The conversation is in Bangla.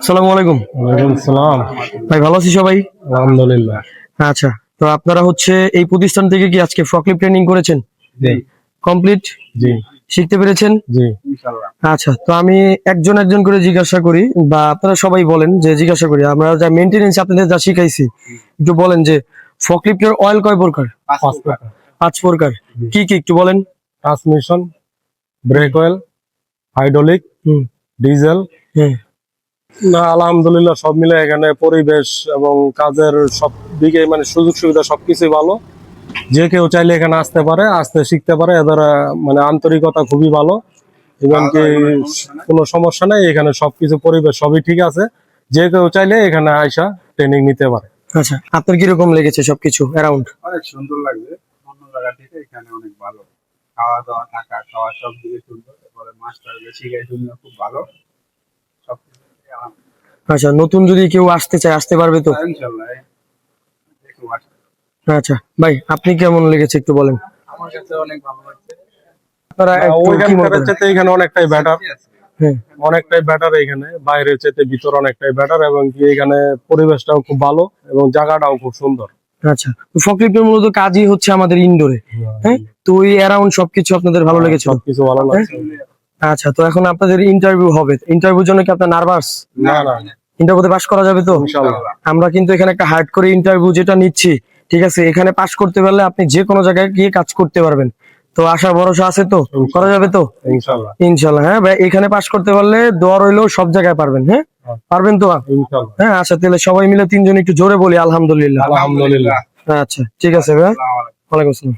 আসসালামু আলাইকুম। ওয়ালাইকুম সালাম ভাই ভালো আছি সবাই? আলহামদুলিল্লাহ। আচ্ছা তো আপনারা হচ্ছে এই প্রতিষ্ঠান থেকে কি আজকে ফ্রকলিপ ট্রেনিং করেছেন? জি। কমপ্লিট জি। শিখতে পেরেছেন? জি। আচ্ছা তো আমি একজন একজন করে জিজ্ঞাসা করি বা আপনারা সবাই বলেন যে জিজ্ঞাসা করি। আমরা যা মেনটেনেন্স আপনাদের যা শিখাইছি একটু বলেন যে ফকলিফটের অয়েল কয় প্রকার? পাঁচ প্রকার। কি কি একটু বলেন? ট্রান্সমিশন ব্রেক অয়েল হাইড্রোলিক হুম। ডিজেল না আলহামদুলিল্লাহ সব মিলে এখানে পরিবেশ এবং কাজের সব দিকে মানে সুযোগ সুবিধা সবকিছুই ভালো। যে কেউ চাইলে এখানে আসতে পারে আসতে শিখতে পারে এদের মানে আন্তরিকতা খুবই ভালো। এবং কি কোনো সমস্যা নেই এখানে সবকিছু পরিবেশ সবই ঠিক আছে। যে কেউ চাইলে এখানে আইসা ট্রেনিং নিতে পারে। আচ্ছা আপনার কীরকম লেগেছে সবকিছু অ্যারাউন্ড অনেক সুন্দর লাগবে অন্য জায়গা থেকে এখানে অনেক ভালো। খাওয়া দাওয়া থাকা খাওয়া সব দিকে সুন্দর তারপরে মাস্টার শিখাই খুব ভালো সব কিছু মিলিয়ে আলহামদুলিল্লাহ। আচ্ছা নতুন যদি কেউ আসতে চায় আসতে পারবে তো? আসলে। আচ্ছা ভাই আপনি কেমন লেগেছে একটু বলেন। আমার কাছে অনেক ভালো লাগছে। আপনারা একটু কি ওইখানকার চাইতে এখানে অনেকটাই বেটার হ্যাঁ। অনেকটাই বেটার এখানে। বাইরের চাইতে ভিতর অনেকটাই বেটার এবং কি এখানে পরিবেশটাও খুব ভালো এবং জায়গাটাও খুব সুন্দর। আচ্ছা মূলত কাজই হচ্ছে আমাদের ইনডোরে হ্যাঁ। তো ওই অ্যারাউন্ড সবকিছু আপনাদের ভালো লেগেছে সবকিছু ভালো লাগছে। আচ্ছা তো এখন আপনাদের ইন্টারভিউ হবে। ইন্টারভিউর জন্য কি আপনার নার্ভাস না না ইন্টারভিউতে পাস করা যাবে তো? আমরা কিন্তু এখানে একটা হার্ড করে ইন্টারভিউ যেটা নিচ্ছি ঠিক আছে? এখানে পাস করতে পারলে আপনি যে কোনো জায়গায় গিয়ে কাজ করতে পারবেন। তো আশা ভরসা আছে তো? করা যাবে তো? ইনশাল্লাহ। ইনশাল্লাহ হ্যাঁ ভাই এখানে পাস করতে পারলে দোয়া রইলেও সব জায়গায় পারবেন হ্যাঁ? পারবেন তো? হ্যাঁ আচ্ছা তাহলে সবাই মিলে তিনজন একটু জোরে বলি আলহামদুলিল্লাহ। আলহামদুলিল্লাহ। আচ্ছা ঠিক আছে ভাই। ওয়ালাইকুম আসসালাম।